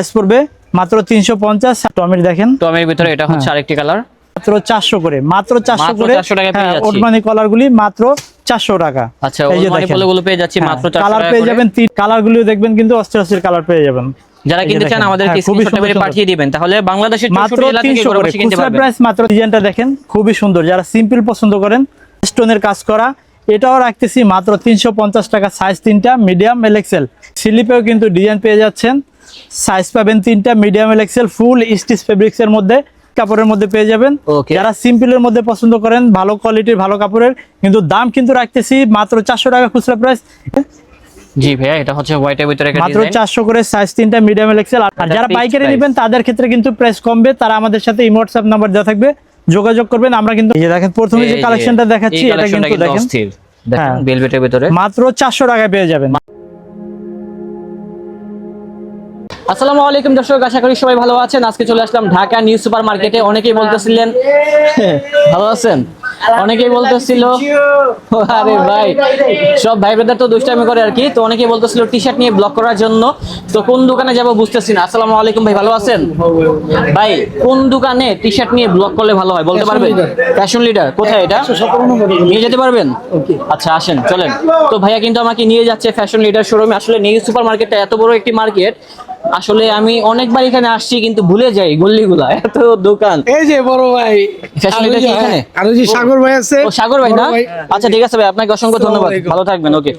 Price পড়বে মাত্র তিনশো পঞ্চাশ। টমেটো দেখেন। টমের ভিতরে এটা হচ্ছে আরেকটি কালার মাত্র চারশো করে মাত্র চারশো করে। 400 টাকায় পেয়ে হ্যাঁ। ওটমানি কলার গুলি মাত্র চারশো টাকা। আচ্ছা এই যে ওলমানি দেখেন। পলোগুলো পেয়ে যাচ্ছি মাত্র কালার পেয়ে যাবেন কালার গুলিও দেখবেন কিন্তু অস্থির অস্থির কালার পেয়ে যাবেন। যারা কিনতে চান আমাদেরকে হ্যাঁ, খুবই স্ক্রিনশট সুন্দর মেরে পাঠিয়ে দিবেন তাহলে বাংলাদেশের মাত্র 64 জেলা থেকে তিনশো ঘরে করে কিনতে পারবেন। প্রাইস মাত্র ডিজাইনটা দেখেন খুবই সুন্দর। যারা সিম্পল পছন্দ করেন স্টোনের কাজ করা এটাও রাখতেছি মাত্র তিনশো পঞ্চাশ টাকা সাইজ তিনটা মিডিয়াম এলেক্সেল স্লিপেও কিন্তু ডিজাইন পেয়ে যাচ্ছেন। সাইজ পাবেন তিনটা medium L XL full stitch fabrics এর মধ্যে কাপড়ের মধ্যে পেয়ে যাবেন. যারা সিম্পলের মধ্যে পছন্দ করেন ভালো কোয়ালিটির ভালো কাপড়ের কিন্তু দাম কিন্তু রাখতেছি মাত্র চারশো টাকা খুচরা প্রাইস জি ভাইয়া এটা হচ্ছে হোয়াইটের ভিতরে একটা মাত্র ডিজাইন চারশো করে সাইজ তিনটা মিডিয়াম এক্সেল আর যারা পাইকারি। নেবেন তাদের ক্ষেত্রে কিন্তু প্রাইস কমবে। তারা আমাদের সাথে এই হোয়াটসঅ্যাপ নাম্বার দেওয়া থাকবে। যোগাযোগ করবেন। আমরা কিন্তু এই যে দেখেন প্রথমে যে কালেকশনটা দেখাচ্ছি এটা কিন্তু দেখেন। হ্যাঁ। বেলভেটের ভিতরে। মাত্র চারশো টাকায় পেয়ে যাবেন। আসসালামু আলাইকুম দর্শক আশা করি সবাই ভালো আছেন। আজকে চলে আসলাম ঢাকা নিউ সুপার মার্কেটে অনেকেই বলতেছিলেন ভালো আছেন? অনেকেই বলতেছিল আরে ভাই সব ভাই ব্রাদার তো দুষ্টামি করে আর কি। তো অনেকেই বলতেছিল টি শার্ট নিয়ে ব্লক করার জন্য। তো কোন দোকানে যাব বুঝতেছি না। আসসালামু আলাইকুম ভাই ভালো আছেন? ভাই কোন দোকানে টি শার্ট নিয়ে ব্লক করলে ভালো হয় বলতে পারবেন? ফ্যাশন লিডার কোথায় এটা? নিয়ে যেতে পারবেন? আচ্ছা আসেন চলেন। তো ভাইয়া কিন্তু আমাকে নিয়ে যাচ্ছে ফ্যাশন লিডার শোরুমে আসলে নিউ সুপার মার্কেটটা এত বড় একটি মার্কেট আসলে আমি অনেকবার এখানে আসছি কিন্তু ভুলে যাই গল্লিগুলা। এত দোকান। এই যে বড় ভাই। Fashion কি এখানে? আর ওই যে সাগর ভাই আছে। ও সাগর ভাই না? আচ্ছা ঠিক আছে ভাই আপনাকে অসংখ্য ধন্যবাদ। ভালো থাকবেন ওকে।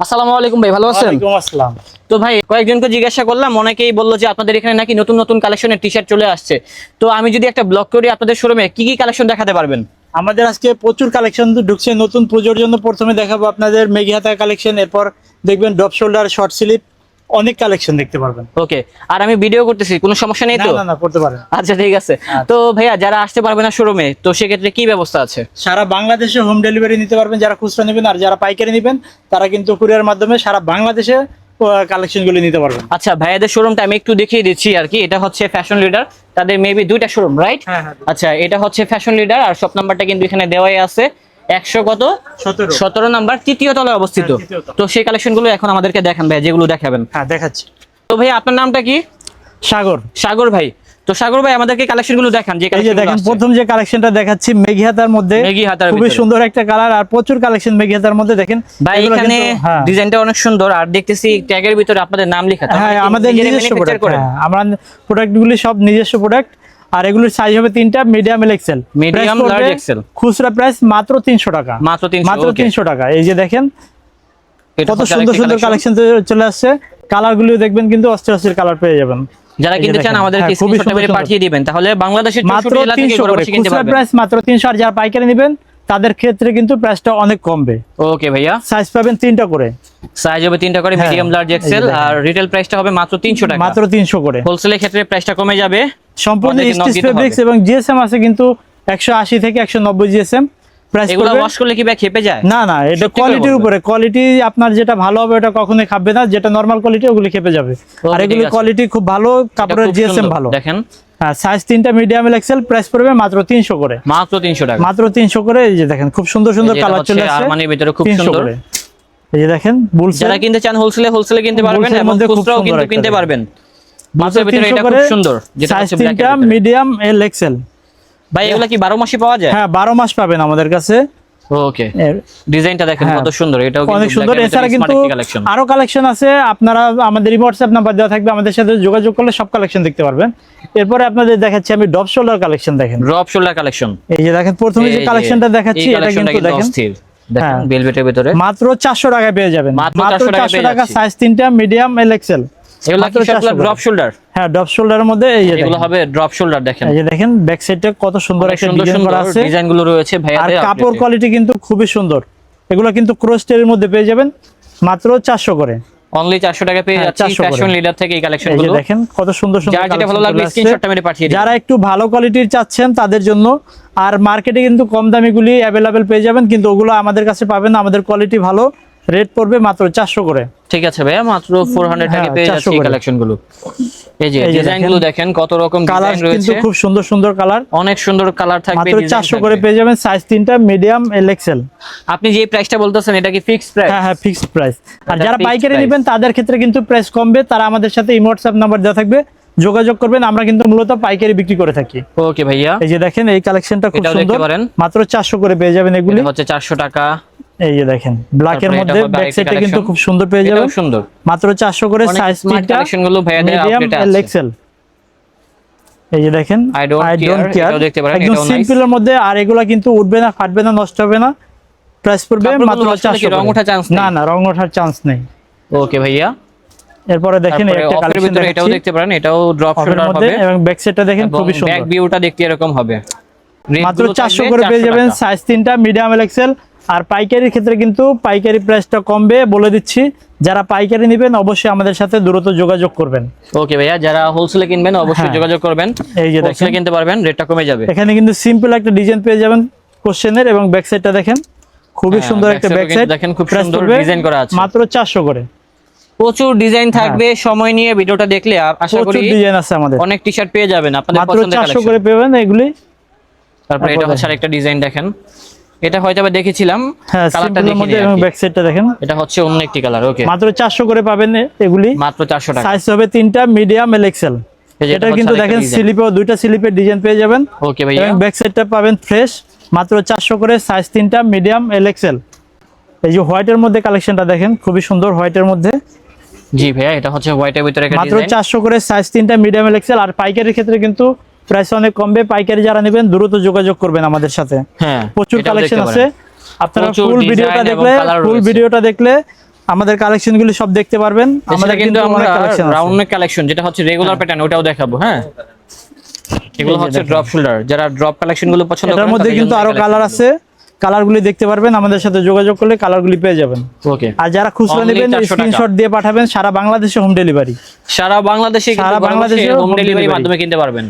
আসসালামু আলাইকুম ভাই ভালো আছেন? আসসালাম। তো ভাই কয়েকজনকে জিজ্ঞাসা করলাম অনেকেই বলল যে আপনাদের এখানে নাকি নতুন নতুন কালেকশনের টি শার্ট চলে আসছে। তো আমি যদি একটা ব্লগ করি আপনাদের শোরুমে কি কি কালেকশন দেখাতে পারবেন? আমাদের আজকে প্রচুর কালেকশন ঢুকছে। নতুন পুজোর জন্য প্রথমে দেখাবো আপনাদের মেঘি হাতা কালেকশন এরপর দেখবেন ডপ শোল্ডার শর্ট স্লিপ অনেক কালেকশন দেখতে পারবেন। ওকে আর আমি ভিডিও করতেছি কোনো সমস্যা নেই তো? না না করতে পারেন। আচ্ছা ঠিক আছে। তো ভাইয়া যারা আসতে পারবে না শোরুমে তো সেক্ষেত্রে কি ব্যবস্থা আছে? সারা বাংলাদেশে হোম ডেলিভারি নিতে পারবেন যারা খুচরা নেবেন আর যারা পাইকারি নেবেন তারা কিন্তু কুরিয়ার মাধ্যমে সারা বাংলাদেশে কালেকশনগুলি নিতে পারবেন। আচ্ছা ভাইয়াদের শোরুমটা আমি একটু দেখিয়ে দিচ্ছি আর কি। এটা হচ্ছে ফ্যাশন লিডার তাদের মেবি দুইটা শোরুম রাইট হ্যাঁ, হ্যাঁ। আচ্ছা এটা হচ্ছে ফ্যাশন লিডার আর শপ নাম্বারটা কিন্তু এখানে দেওয়াই আছে। একশো কত? সতেরো। নাম্বার তৃতীয় তলায় অবস্থিত। হ্যাঁ। তো সেই কালেকশনগুলো এখন আমাদেরকে দেখান ভাই যেগুলো দেখাবেন। হ্যাঁ দেখাচ্ছি। তো ভাই আপনার নামটা কি? সাগর। সাগর ভাই। তো সাগর ভাই আমাদেরকে কালেকশনগুলো দেখান যে দেখেন প্রথম যে কালেকশনটা দেখাচ্ছি মেঘি হাতার মধ্যে মেঘি হাতার খুবই সুন্দর একটা কালার আর প্রচুর কালেকশন মেঘি হাতার মধ্যে দেখেন। ভাই এখানে হ্যাঁ। ডিজাইনটা অনেক সুন্দর আর দেখতেছি ট্যাগের ভিতরে আপনাদের নাম লেখা। হ্যাঁ আমাদের নিজস্ব প্রোডাক্ট? আমরা প্রোডাক্টগুলি সব নিজস্ব প্রোডাক্ট আর এগুলোর সাইজ হবে তিনটা medium L XL Medium, large, XL খুচরা প্রাইস মাত্র তিনশো টাকা। মাত্র 300, মাত্র okay. তিনশো টাকা। এই যে দেখেন কত সুন্দর সুন্দর কালেকশন চলে আসছে। কালার গুলিও দেখবেন কিন্তু অস্থির অস্থির কালার পেয়ে যাবেন। যারা কিনতে চান আমাদেরকে হ্যাঁ, স্ক্রিনশট মেরে পাঠিয়ে দিবেন। তাহলে বাংলাদেশের মাত্র 64 জেলা থেকে তিনশো ঘরে করে। কিনতে খুচরা পারবেন। প্রাইস মাত্র তিনশো আর যারা পাইকারি নেবেন তাদের ক্ষেত্রে কিন্তু প্রাইসটা অনেক কমবে। ওকে ভাইয়া। সাইজ পাবেন তিনটা করে। সাইজ হবে তিনটা করে হ্যাঁ, মিডিয়াম লার্জ এক্সেল আর রিটেল প্রাইসটা হবে মাত্র 300 টাকা। মাত্র তিনশো করে। হোলসেলের ক্ষেত্রে প্রাইসটা কমে যাবে। সম্পূর্ণ স্টিচ ফেব্রিক্স এবং জিএসএম আছে কিন্তু একশো আশি থেকে একশো নব্বই জিএসএম প্রাইস এগুলো ওয়াশ করলে কি ভাই খেপে যায়? না না এটা কোয়ালিটির উপরে। কোয়ালিটি আপনার যেটা ভালো হবে ওটা কখনোই খাবে না। যেটা নর্মাল কোয়ালিটি ওগুলি খেপে যাবে। আর এগুলি। কোয়ালিটি খুব ভালো কাপড়ের জিএসএম ভালো। দেখেন। হ্যাঁ সাইজ তিনটা মিডিয়াম এক্সেল প্রাইস পড়বে মাত্র তিনশো করে। মাত্র 300 টাকা। মাত্র তিনশো করে এই যে দেখেন খুব সুন্দর সুন্দর কালার চলে আসছে। আরমানির ভিতরে খুব সুন্দর। এই যে দেখেন বুলসের যারা কিনতে চান হোলসেলে হোলসেলে কিনতে পারবেন এবং খুচরাও কিন্তু কিনতে পারবেন। মাত্র 300 করে সুন্দর যেটা সাইজ হচ্ছে black এর তিনটা মিডিয়াম এল এক্সেল ভাই এগুলা কি 12 মাসই পাওয়া যায়? হ্যাঁ বারো মাস পাবেন আমাদের কাছে। ওকে। ডিজাইনটা দেখেন হ্যাঁ। কত সুন্দর এটাও অনেক সুন্দর। black এর ভিতরে এছাড়া কিন্তু আরও কালেকশন আছে। আপনারা আমাদের হোয়াটসঅ্যাপ নাম্বার দেওয়া থাকবে আমাদের সাথে যোগাযোগ করলে সব কালেকশন দেখতে পারবেন। এরপরে আপনাদের দেখাচ্ছি আমি ডপ শোল্ডার কালেকশন দেখেন। শোল্ডার কালেকশন এই যে দেখেন প্রথমে যে কালেকশনটা দেখাচ্ছি এটা কিন্তু দেখেন। দেখেন হ্যাঁ। ভেলভেটের ভিতরে। মাত্র চারশো টাকায় পেয়ে যাবেন। মাত্র মাত্র 400 চারশো টাকা সাইজ তিনটা মিডিয়াম এল এক্সেল এগুলা কি সবগুলো ড্রপ শোল্ডার হ্যাঁ ডপ শোল্ডারের মধ্যে এই যে এগুলো হবে ড্রপ শোল্ডার দেখেন। এই যে দেখেন ব্যাক সাইডটা কত সুন্দর একটা ডিজাইন করা আছে। ডিজাইনগুলো রয়েছে আর কাপড় কোয়ালিটি কিন্তু খুবই সুন্দর। এগুলো কিন্তু ক্রোস্টের মধ্যে পেয়ে যাবেন মাত্র চারশো করে। অনলি 400 টাকা পেয়ে হ্যাঁ, যাচ্ছি ফ্যাশন লিডার থেকে এই কালেকশনগুলো। দেখেন কত সুন্দর সুন্দর যার যেটা ভালো লাগবে স্ক্রিনশটটা মেরে পাঠিয়ে দিন যারা একটু ভালো কোয়ালিটির চাচ্ছেন তাদের জন্য আর মার্কেটে কিন্তু কম দামিগুলি অ্যাভেলেবেল পেয়ে যাবেন কিন্তু ওগুলো আমাদের কাছে পাবেন আমাদের কোয়ালিটি ভালো। রেট পড়বে মাত্র চারশো করে। ঠিক আছে ভাইয়া মাত্র 400 টাকা হ্যাঁ, পেয়ে 400 যাচ্ছি এই। কালেকশনগুলো এই যে ডিজাইনগুলো দেখেন। কত রকম ডিজাইন কিন্তু রয়েছে। খুব সুন্দর সুন্দর কালার অনেক সুন্দর কালার থাকবে মাত্র design চারশো থাকবে। করে পেয়ে যাবেন সাইজ তিনটা মিডিয়াম এল এক্সেল আপনি যে প্রাইসটা বলতেছেন এটা কি ফিক্সড প্রাইস হ্যাঁ হ্যাঁ ফিক্সড প্রাইস আর যারা পাইকারি। নেবেন তাদের ক্ষেত্রে কিন্তু প্রাইস কমবে। তারা আমাদের সাথে এই হোয়াটসঅ্যাপ নাম্বার দেওয়া থাকবে। যোগাযোগ করবেন আমরা কিন্তু মূলত পাইকারি বিক্রি করে থাকি। ওকে ভাইয়া। এই যে দেখেন এই কালেকশনটা খুব সুন্দর। পারেন। মাত্র চারশো করে পেয়ে যাবেন এগুলি। হচ্ছে চারশো টাকা। এই যে দেখেন ব্ল্যাক এর মধ্যে ব্যাক সাইডটা কিন্তু খুব সুন্দর পেয়ে যাবেন। সুন্দর। মাত্র চারশো করে অনেক সাইজ smart collection গুলো ভাইয়াদের update আছে। এক্সেল এই যে দেখেন care, care এটাও দেখতে পারেন, একদম nice। সিম্পলের মধ্যে আর এগুলা কিন্তু উঠবে না ফাটবে না নষ্ট হবে না। প্রাইস পড়বে মাত্র নষ্ট হলে 400 রং। ওঠার chance নেই? না না রং ওঠার চান্স নেই। ওকে ভাইয়া। এরপরে দেখেন একটা কালেকশন এটাও দেখতে পারেন এটাও ড্রপ শোল্ডার হবে। এবং ব্যাক সাইডটা দেখেন এবং খুবই ব্যাক সুন্দর। ভিউটা দেখতে এরকম হবে। মাত্রগুলো চারশো থাকবে করে পেয়ে যাবেন সাইজ তিনটা মিডিয়াম এল এক্সেল আর পাইকারির ক্ষেত্রে কিন্তু পাইকারি প্রাইসটা কমবে বলে দিচ্ছি। যারা পাইকারি নেবেন অবশ্যই আমাদের সাথে দ্রুত যোগাযোগ করবেন। ওকে ভাইয়া যারা হোলসেলে কিনবেন অবশ্যই হ্যাঁ। যোগাযোগ করবেন। এই যে দেখেন। কিনতে পারবেন রেটটা কমে যাবে। এখানে কিন্তু সিম্পল একটা ডিজাইন পেয়ে যাবেন কোশ্চেনের এবং ব্যাক সাইডটা দেখেন। খুবই হ্যাঁ, সুন্দর একটা ব্যাক সাইড দেখেন খুব সুন্দর design করা আছে। মাত্র চারশো করে। প্রচুর ডিজাইন থাকবে সময় নিয়ে ভিডিওটা দেখলে আশা হ্যাঁ। প্রচুর করি ডিজাইন আছে আমাদের। অনেক টি শার্ট পেয়ে যাবেন আপনাদের মাত্র পছন্দের চারশো কালেকশন করে পেবেন এগুলি। তারপর এটা হচ্ছে আরেকটা ডিজাইন দেখেন। এটা হয়তো বা দেখেছিলাম হ্যাঁ কালারটা এবং ব্যাক সাইডটা দেখেন। এটা হচ্ছে অন্য একটি কালার ওকে। মাত্র চারশো করে পাবেন এগুলি। মাত্র চারশো টাকা। সাইজ হবে তিনটা মিডিয়াম এল এক্সেল এটা কিন্তু দেখেন স্লিপেও দুইটা স্লিপের ডিজাইন পেয়ে যাবেন। ওকে ভাইয়া। এবং ব্যাক সাইডটা পাবেন ফ্রেশ মাত্র চারশো করে সাইজ তিনটা মিডিয়াম এল এক্সেল এই যে হোয়াইটের মধ্যে কালেকশনটা দেখেন খুবই সুন্দর হোয়াইটের মধ্যে। জি ভাইয়া এটা হচ্ছে হোয়াইটের ভিতরে একটা মাত্র ডিজাইন চারশো করে সাইজ তিনটা মিডিয়াম এল এক্সেল আর পাইকারির ক্ষেত্রে কিন্তু প্রাইস অনেক কমবে পাইকারি যারা নেবেন দ্রুত যোগাযোগ করবেন আমাদের সাথে। হ্যাঁ প্রচুর কালেকশন আছে। আপনারা ফুল ভিডিওটা দেখলে ফুল ভিডিওটা দেখলে আমাদের কালেকশনগুলি সব দেখতে পারবেন। আমাদের কিন্তু আমরা কালেকশন রাউন্ড কালেকশন যেটা হচ্ছে রেগুলার প্যাটার্ন ওটাও দেখাবো হ্যাঁ? এগুলো হচ্ছে ড্রপ ফোল্ডার যারা ড্রপ কালেকশনগুলো পছন্দ এর মধ্যে কিন্তু আরও কালার আছে। কালারগুলি দেখতে পারবেন আমাদের সাথে যোগাযোগ করলে কালারগুলি পেয়ে যাবেন। ওকে। আর যারা খুচরা নেবেন 400 স্ক্রিনশট দিয়ে পাঠাবেন সারা বাংলাদেশে হোম ডেলিভারি সারা বাংলাদেশে সারা বাংলাদেশে হোম ডেলিভারি মাধ্যমে কিনতে পারবেন।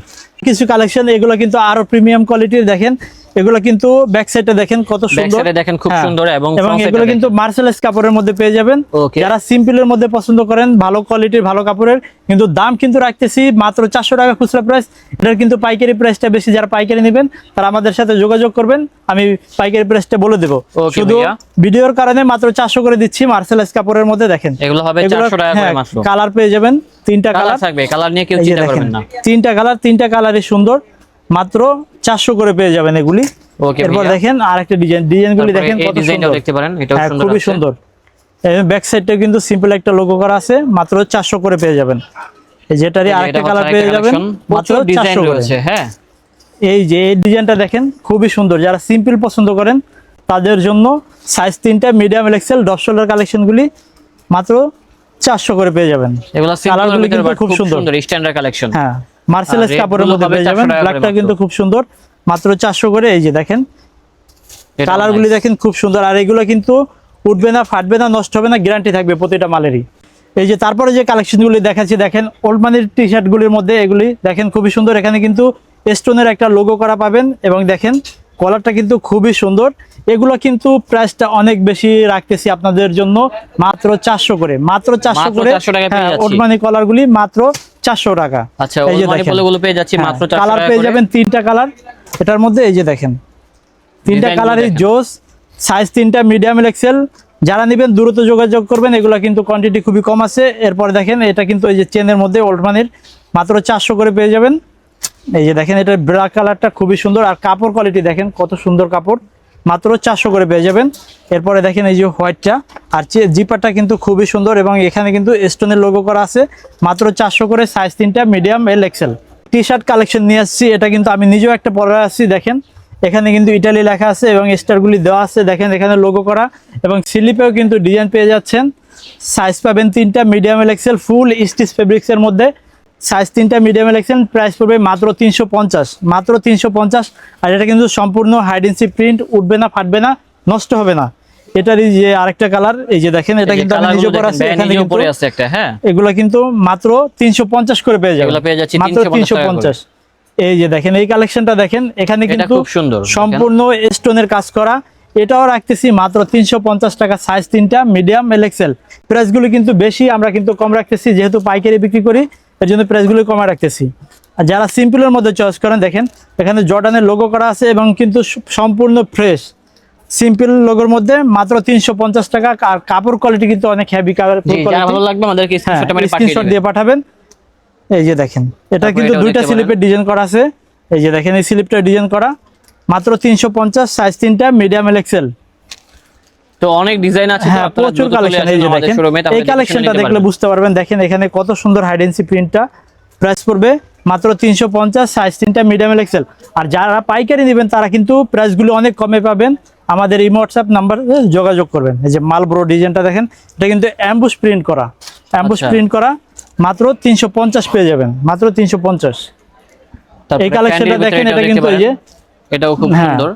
কিছু কালেকশন এগুলো কিন্তু আরও প্রিমিয়াম কোয়ালিটির দেখেন। এগুলো কিন্তু ব্যাক সাইডে দেখেন কত সুন্দর। দেখেন খুব হ্যাঁ। সুন্দর এবং এগুলো কিন্তু মার্সেলাইজ কাপড়ের মধ্যে পেয়ে যাবেন. যারা সিম্পলের মধ্যে পছন্দ করেন ভালো কোয়ালিটির ভালো কাপড়ের কিন্তু দাম কিন্তু রাখতেছি মাত্র চারশো টাকা খুচরা প্রাইস এটার কিন্তু পাইকারি প্রাইসটা বেশি যারা পাইকারি নেবেন তারা আমাদের সাথে যোগাযোগ করবেন। আমি পাইকারি প্রাইসটা বলে দেবো। শুধু ভিডিওর কারণে মাত্র চারশো করে দিচ্ছি মার্সেলাইজ কাপড়ের মধ্যে দেখেন। এগুলো হবে 400 টাকা করে মাত্র। কালার পেয়ে যাবেন তিনটা কালার থাকবে কালার নিয়ে কেউ চিন্তা দেখেন করবেন না। তিনটা কালার তিনটা কালারই সুন্দর। মাত্র চারশো করে পেয়ে যাবেন এগুলি। এরপর দেখেন আরেকটা ডিজাইন ডিজাইনগুলি দেখেন দেখতে পারেন হ্যাঁ খুবই সুন্দর। ব্যাক সাইডটা কিন্তু সিম্পল একটা লোগো করা আছে মাত্র চারশো করে পেয়ে যাবেন। যেটারই আরেকটা কালার পেয়ে যাবেন মাত্র ডিজাইন চারশো হ্যাঁ। এই যে এই ডিজাইনটা দেখেন খুবই সুন্দর। যারা সিম্পল পছন্দ করেন তাদের জন্য সাইজ তিনটা মিডিয়াম এক্সেল ডপ শোল্ডার কালেকশনগুলি মাত্র চারশো করে পেয়ে যাবেন। এগুলো Colour গুলি কিন্তু খুব। সুন্দর। স্ট্যান্ডার্ড কালেকশন হ্যাঁ। Rate কাপড়ের মধ্যে পেয়ে যাবেন। ব্ল্যাকটা কিন্তু খুব সুন্দর। মাত্র চারশো করে এই যে দেখেন। কালারগুলি দেখেন খুব সুন্দর। আর এগুলো কিন্তু উঠবে না ফাটবে না নষ্ট হবে না গ্যারান্টি থাকবে প্রতিটা মালেরই। এই যে তারপরে যে কালেকশনগুলি দেখাচ্ছি দেখেন ওল্ড মানির টি শার্টগুলির মধ্যে এগুলি দেখেন খুবই সুন্দর। এখানে কিন্তু স্টোনের একটা লোগো করা পাবেন এবং দেখেন কলারটা কিন্তু খুবই সুন্দর। এগুলো কিন্তু প্রাইসটা অনেক বেশি রাখতেছি আপনাদের জন্য মাত্র চারশো করে। মাত্র চারশো করে 400 টাকায় পেয়ে হ্যাঁ কলারগুলি মাত্র চারশো টাকা। আচ্ছা এই যে দেখেন। পেয়ে যাচ্ছি মাত্র কালার পেয়ে যাবেন তিনটা কালার এটার মধ্যে এই যে দেখেন তিনটা গুলো জোস সাইজ তিনটা মিডিয়াম এক্সেল যারা নেবেন দ্রুত যোগাযোগ করবেন এগুলো কিন্তু কোয়ান্টিটি খুবই কম আছে। এরপর দেখেন এটা কিন্তু এই যে চেনের মধ্যে ওল্ড মানির মাত্র চারশো করে পেয়ে যাবেন। এই যে দেখেন এটা ব্ল্যাক কালারটা খুবই সুন্দর। আর কাপড় কোয়ালিটি দেখেন কত সুন্দর কাপড়। মাত্র চারশো করে পেয়ে যাবেন। এরপরে দেখেন এই যে হোয়াইটটা। আর জিপারটা কিন্তু খুবই সুন্দর এবং এখানে কিন্তু স্টোনের লোগো করা আছে। মাত্র চারশো করে সাইজ তিনটা medium L XL T shirt collection নিয়ে আসছি, এটা কিন্তু আমি নিজেও একটা পরে আসছি, দেখেন। এখানে কিন্তু ইটালি লেখা আছে এবং স্টারগুলি দেওয়া আছে, দেখেন এখানে লোগো করা। এবং স্লিপেও কিন্তু ডিজাইন পেয়ে যাচ্ছেন। সাইজ পাবেন তিনটা medium L XL full stitch ফেব্রিক্সের মধ্যে। সাইজ তিনটা মিডিয়াম এলেকশন প্রাইস পড়বে মাত্র তিনশো পঞ্চাশ। মাত্র তিনশো পঞ্চাশ আর এটা কিন্তু সম্পূর্ণ হাইডেন্সি প্রিন্ট উঠবে না ফাটবে না নষ্ট হবে না। এটারই যে আরেকটা কালার এই যে দেখেন এটা এই কিন্তু আমি নিজে পরে দেখেন, এখানে কিন্তু পরে আছে একটা হ্যাঁ। এগুলো কিন্তু মাত্র তিনশো পঞ্চাশ করে পেয়ে যাবে এগুলো পেয়ে যাচ্ছি মাত্র 350 তিনশো পঞ্চাশ। এই যে দেখেন এই কালেকশনটা দেখেন এখানে কিন্তু খুব সুন্দর, সম্পূর্ণ স্টোনের কাজ করা। এটাও রাখতেছি মাত্র তিনশো পঞ্চাশ টাকা সাইজ তিনটা মিডিয়াম এলেক্সেল প্রাইসগুলো কিন্তু বেশি আমরা কিন্তু কম রাখতেছি যেহেতু পাইকারি বিক্রি করি এর জন্য প্রাইসগুলো কমে রাখতেছি। আর যারা সিম্পলের মধ্যে চয়েস করেন দেখেন এখানে জর্ডানের লোগো করা আছে এবং কিন্তু সম্পূর্ণ ফ্রেশ সিম্পল লোগোর মধ্যে মাত্র তিনশো পঞ্চাশ টাকা আর কাপড় কোয়ালিটি কিন্তু অনেক কাপড় ভালো লাগবে আমাদেরকে হ্যাঁ স্ক্রিনশট মানে স্ক্রিনশট দিয়ে পাঠাবেন। এই যে দেখেন এটা কিন্তু দুইটা স্লিপের ডিজাইন করা আছে। এই যে দেখেন এই স্লিপটা ডিজাইন করা। মাত্র তিনশো পঞ্চাশ সাইজ তিনটা মিডিয়াম এক্সেল তো অনেক ডিজাইন আছে হ্যাঁ প্রচুর কালেকশন এই যে আমাদের দেখেন এই কালেকশনটা দেখলে বুঝতে পারবেন। দেখেন এখানে কত সুন্দর হাইডেন্সি প্রিন্টটা প্রাইস পড়বে মাত্র তিনশো পঞ্চাশ সাইজ তিনটা মিডিয়াম এক্সেল আর যারা পাইকারি নেবেন তারা কিন্তু প্রাইসগুলো অনেক কমে পাবেন। আমাদের এই হোয়াটসঅ্যাপ নাম্বার যোগাযোগ করবেন। এই যে মালব্রো ডিজাইনটা দেখেন এটা কিন্তু অ্যাম্বুস প্রিন্ট করা। অ্যাম্বুস আচ্ছা। প্রিন্ট করা মাত্র তিনশো পঞ্চাশ পেয়ে যাবেন। মাত্র তিনশো পঞ্চাশ। এই কালেকশনটা দেখেন, এটা কিন্তু এই যে- এটাও খুব হ্যাঁ। সুন্দর।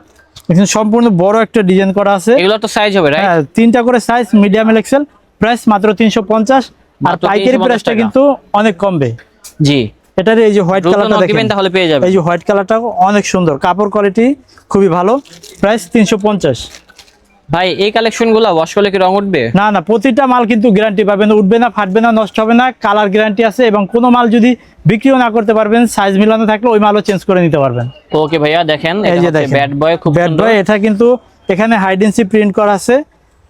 এখানে সম্পূর্ণ বড় একটা ডিজাইন করা আছে। এগুলো তো সাইজ হবে রাইট হ্যাঁ তিনটা করে সাইজ মিডিয়াম এক্সেল প্রাইস মাত্র তিনশো পঞ্চাশ আর পাইকারি প্রাইসটা কিন্তু অনেক কমবে। জি। এটার এই যে হোয়াইট কালারটা দেখেন। তাহলে পেয়ে যাবেন এই যে হোয়াইট কালারটা অনেক সুন্দর। কাপড় কোয়ালিটি খুবই ভালো। প্রাইস তিনশো পঞ্চাশ। ভাই এই কালেকশনগুলা ওয়াশ করলে কি রং উঠবে? না না প্রতিটা মাল কিন্তু গ্যারান্টি পাবেন উঠবে না ফাটবে না নষ্ট হবে না কালার গ্যারান্টি আছে এবং কোনো মাল যদি বিক্রিও না করতে পারবেন সাইজ মিলানো থাকলে ওই মালও চেঞ্জ করে নিতে পারবেন। ওকে ভাইয়া দেখেন এই যে দেখেন ব্যাড বয় খুব ব্যাড বয় এটা কিন্তু এখানে হাইডেন্সি প্রিন্ট করা আছে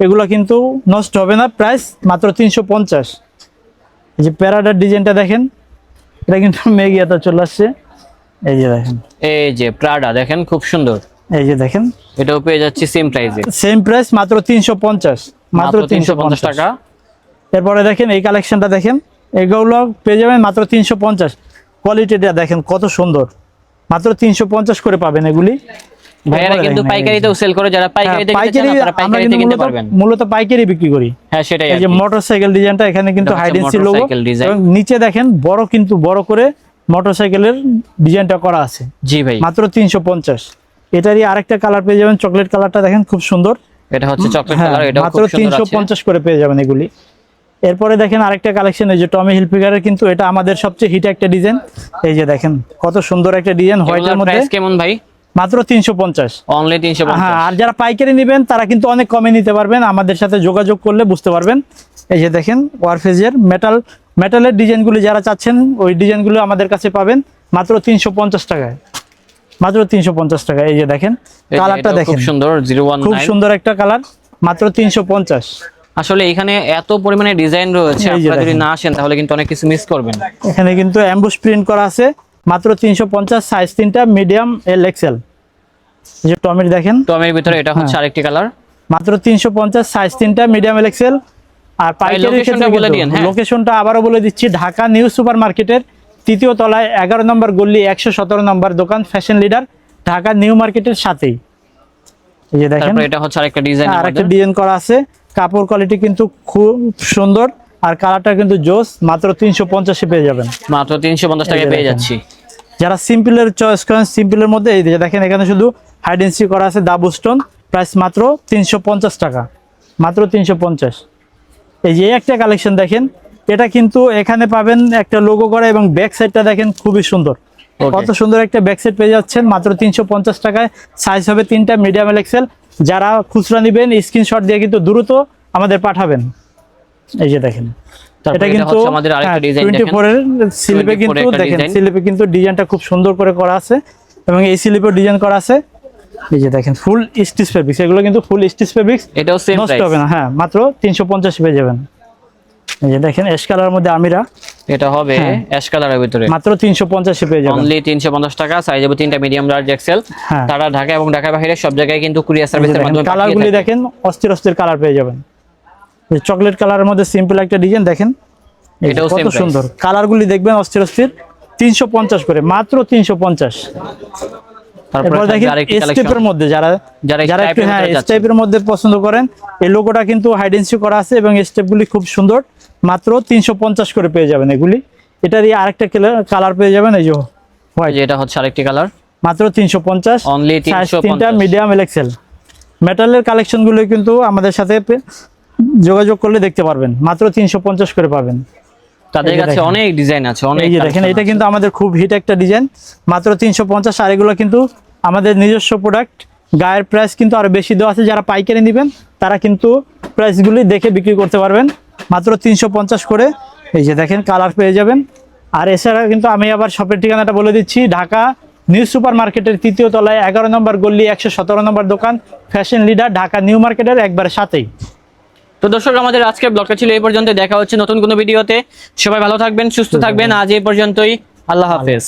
এগুলো কিন্তু নষ্ট হবে না প্রাইস মাত্র তিনশো পঞ্চাশ। এই যে প্যারাডার ডিজাইনটা দেখেন এটা কিন্তু মেগিয়াতে চলে আসছে। এই যে দেখেন। এই যে প্রাডা দেখেন খুব সুন্দর। এই যে দেখেন। এটাও পেয়ে যাচ্ছি সেম প্রাইসে সেম প্রাইস মাত্র তিনশো পঞ্চাশ মাত্র তিনশো পঞ্চাশ টাকা। এরপরে দেখেন এই কালেকশনটা দেখেন। এগুলো পেয়ে যাবেন মাত্র তিনশো পঞ্চাশ। কোয়ালিটিটা দেখেন কত সুন্দর। মাত্র তিনশো পঞ্চাশ করে পাবেন এগুলি। ভাইয়ারা কিন্তু পাইকারিতেও সেল করে যারা হ্যাঁ, পাইকারিতে কিনতে চান পাইকারি আপনারা পাইকারিতে কিনতে মূলত- পারবেন। মূলত পাইকারি বিক্রি করি। হ্যাঁ সেটাই এই যে মোটরসাইকেল ডিজাইনটা এখানে কিন্তু হাইডেন্সি লোগো এবং নিচে দেখেন বড় কিন্তু বড় করে মোটরসাইকেলের ডিজাইনটা করা আছে। জি ভাই। মাত্র তিনশো পঞ্চাশ। এটারই আরেকটা কালার পেয়ে যাবেন চকলেট কালারটা দেখেন খুব সুন্দর। এটা হচ্ছে চকলেট কালার এটাও মাত্র খুব সুন্দর তিনশো আছে। পঞ্চাশ করে পেয়ে যাবেন এগুলি। এরপরে দেখেন আরেকটা কালেকশন এই যে টমি হিলফিগারের কিন্তু এটা আমাদের সবচেয়ে হিট একটা ডিজাইন এই যে দেখেন কত সুন্দর একটা ডিজাইন হোয়াইটের মধ্যে। প্রাইস কেমন ভাই? মাত্র তিনশো পঞ্চাশ। অনলি তিনশো হ্যাঁ আর যারা পাইকারি নেবেন তারা কিন্তু অনেক কমে নিতে পারবেন আমাদের সাথে যোগাযোগ করলে বুঝতে পারবেন। এই যে দেখেন ওয়ারফেজের মেটাল মেটালের ডিজাইনগুলো যারা চাচ্ছেন ওই ডিজাইনগুলো আমাদের কাছে পাবেন মাত্র তিনশো পঞ্চাশ টাকায়। মাত্র তিনশো পঞ্চাশ টাকা। এই যে দেখেন কালারটা দেখেন খুব সুন্দর জিরো ওয়ান খুব সুন্দর একটা কালার মাত্র তিনশো পঞ্চাশ। আসলে এখানে এত পরিমাণে ডিজাইন রয়েছে আপনারা যদি না আসেন তাহলে কিন্তু অনেক কিছু মিস করবেন। এখানে কিন্তু অ্যাম্বুস প্রিন্ট করা আছে মাত্র তিনশো পঞ্চাশ সাইজ তিনটা মিডিয়াম এল এক্সেল যে টমেট দেখেন। আমি ভিতরে এটা হ্যাঁ। হচ্ছে আরেকটি কালার মাত্র তিনশো পঞ্চাশ সাইজ তিনটা মিডিয়াম এল এক্সেল আর পাইকারি লোকেশনটা বলে দিন, হ্যাঁ। লোকেশনটা আবারও বলে দিচ্ছি ঢাকা নিউ সুপার মার্কেটের তৃতীয় তলায় এগারো নম্বর গল্লি একশো সতেরো নম্বর দোকান ফ্যাশন লিডার ঢাকা নিউ মার্কেটের সাথেই। এই যে দেখেন এটা হচ্ছে আরেকটা ডিজাইন আর একটা ডিজাইন করা আছে। কাপড় কোয়ালিটি কিন্তু খুব সুন্দর আর কালারটা কিন্তু জোস মাত্র তিনশো পঞ্চাশে পেয়ে যাবেন। মাত্র তিনশো পঞ্চাশ টাকায় পেয়ে যাচ্ছি। যারা সিম্পলের চয়েস করেন সিম্পলের মধ্যে এই দেখেন এখানে শুধু হাইডেন্সি করা আছে ডাবল স্টোন প্রাইস মাত্র তিনশো পঞ্চাশ টাকা। মাত্র তিনশো পঞ্চাশ। এই যে একটা কালেকশন দেখেন এটা কিন্তু এখানে পাবেন একটা লোগো করা এবং ব্যাক সাইডটা দেখেন খুবই সুন্দর। কত সুন্দর একটা ব্যাক সাইড পেয়ে যাচ্ছেন মাত্র তিনশো পঞ্চাশ টাকায়। সাইজ হবে তিনটা মিডিয়াম এল এক্সেল যারা খুচরা নেবেন স্ক্রিনশট দিয়ে কিন্তু দ্রুত আমাদের পাঠাবেন। এই যে দেখেন। এটা কিন্তু টোয়েন্টি স্লিপে কিন্তু দেখেন। স্লিপে কিন্তু ডিজাইনটা খুব সুন্দর করে করা আছে এবং এই স্লিপের ডিজাইন করা আছে। এই যে দেখেন ফুল স্টিচ ফেব্রিক্স এগুলো কিন্তু ফুল স্টিচ ফেব্রিক্স এটাও সেম নষ্ট হবে না হ্যাঁ মাত্র তিনশো পঞ্চাশ পেয়ে যাবেন। এই যে দেখেন এস কালার মধ্যে আমিরা। এটা হবে। অ্যাশ কালারের ভিতরে। মাত্র তিনশো পঞ্চাশে পেয়ে যাবেন। অনলি তিনশো পঞ্চাশ টাকা সাইজ হবে তিনটা মিডিয়াম লার্জ এক্সেল। তারা ঢাকা এবং ঢাকার বাইরে সব জায়গায় কিন্তু কুরিয়ার সার্ভিসের মাধ্যমে কালার গুলি দেখেন অস্থির অস্থির কালার পেয়ে যাবেন। চকলেট কালারের মধ্যে সিম্পল একটা ডিজাইন দেখেন। এটাও কত সুন্দর। কালার গুলি দেখবেন অস্থির অস্থির তিনশো পঞ্চাশ করে মাত্র তিনশো পঞ্চাশ। তারপরে থাকবে দেখেন স্টেপের মধ্যে যারা যারা একটু হ্যাঁ স্টেপের মধ্যে পছন্দ করেন এই লোগোটা কিন্তু হাইডেন্সি করা আছে এবং স্টেপগুলি খুব সুন্দর। মাত্র তিনশো করে পেয়ে যাবেন এগুলি। এটারই আরেকটা কালার পেয়ে যাবেন এই যে হোয়াইট এটা হচ্ছে আরেকটি কালার মাত্র তিনশো পঞ্চাশ। 350 তিনটা মিডিয়াম এলেক্সেল মেটালের কালেকশনগুলো কিন্তু আমাদের সাথে যোগাযোগ করলে দেখতে পারবেন। মাত্র তিনশো পঞ্চাশ করে পাবেন। তাদের কাছে অনেক ডিজাইন আছে অনেক দেখেন এটা কিন্তু আমাদের খুব হিট একটা ডিজাইন মাত্র তিনশো পঞ্চাশ আর এগুলো কিন্তু আমাদের নিজস্ব প্রোডাক্ট গায়ের প্রাইস কিন্তু আরও বেশি দেওয়া আছে, যারা পাইকারি নেবেন, তারা কিন্তু প্রাইসগুলি দেখে বিক্রি করতে পারবেন। মাত্র তিনশো পঞ্চাশ করে। এই যে দেখেন কালার পেয়ে যাবেন। আর এছাড়া কিন্তু আমি আবার শপের ঠিকানাটা বলে দিচ্ছি, ঢাকা নিউ সুপার মার্কেটের তৃতীয় তলায় এগারো নম্বর গল্লি একশো সতেরো নম্বর দোকান ফ্যাশন লিডার ঢাকা নিউ মার্কেটের একবার সাথেই। তো দর্শক, আমাদের আজকের ব্লগটা ছিল এই পর্যন্ত দেখা হচ্ছে নতুন কোনো ভিডিওতে। সবাই ভালো থাকবেন, সুস্থ থাকবেন। আজ এই পর্যন্তই। আল্লাহ হাফেজ।